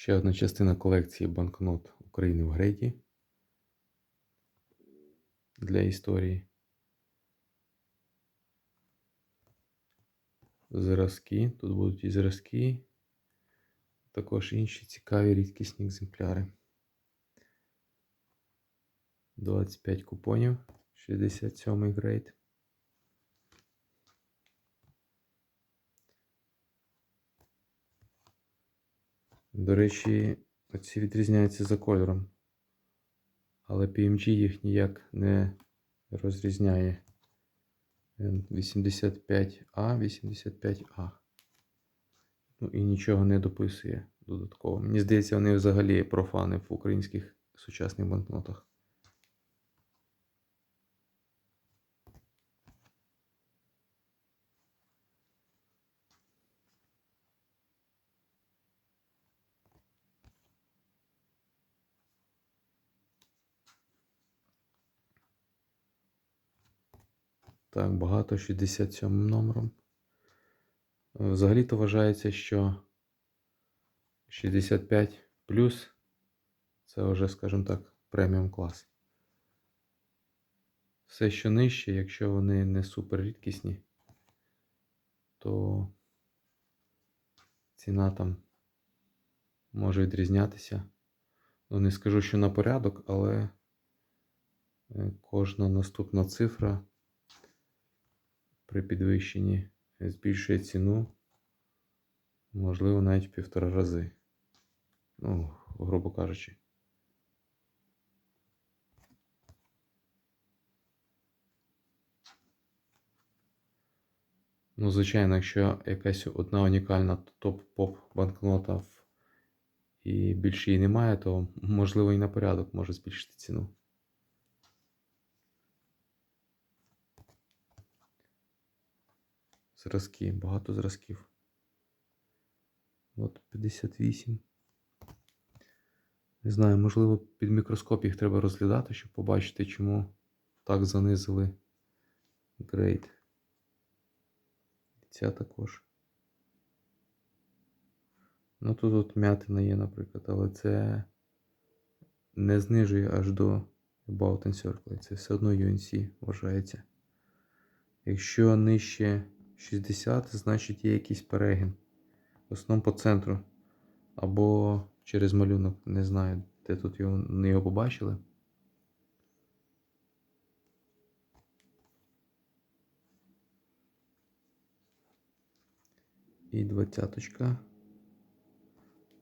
Ще одна частина колекції банкнот України в грейді для історії. Зразки. Тут будуть і зразки, також інші цікаві рідкісні екземпляри. 25 купонів, 67 грейд. До речі, ці відрізняються за кольором, але PMG їх ніяк не розрізняє. 85А, 85А. Ну і нічого не дописує додатково. Мені здається, вони взагалі профани в українських сучасних банкнотах. Так, багато 67 номером. Е, Взагалі-то вважається, що 65 плюс це вже, скажімо так, преміум клас. Все, що нижче, якщо вони не супер рідкісні, то ціна там може відрізнятися. Ну, не скажу, що на порядок, але е, кожна наступна цифра при підвищенні збільшує ціну, можливо, навіть півтора рази. Ну, грубо кажучи. Ну, звичайно, якщо якась одна унікальна топ-поп банкнота і більше її немає, то можливо і на порядок може збільшити ціну. Зразки, багато зразків. От 58. Не знаю, можливо, під мікроскоп їх треба розглядати, щоб побачити, чому так занизили грейд. Ця також. Ну тут от м'ятина є, наприклад, але це не знижує аж до About and Circle. Це все одно UNC вважається. Якщо нижче 60, значить є якийсь перегін. В основному по центру. Або через малюнок. Не знаю, де тут його, не його побачили. І двадцяточка.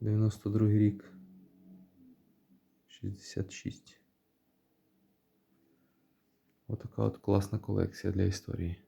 92 рік. 66. Отака от класна колекція для історії.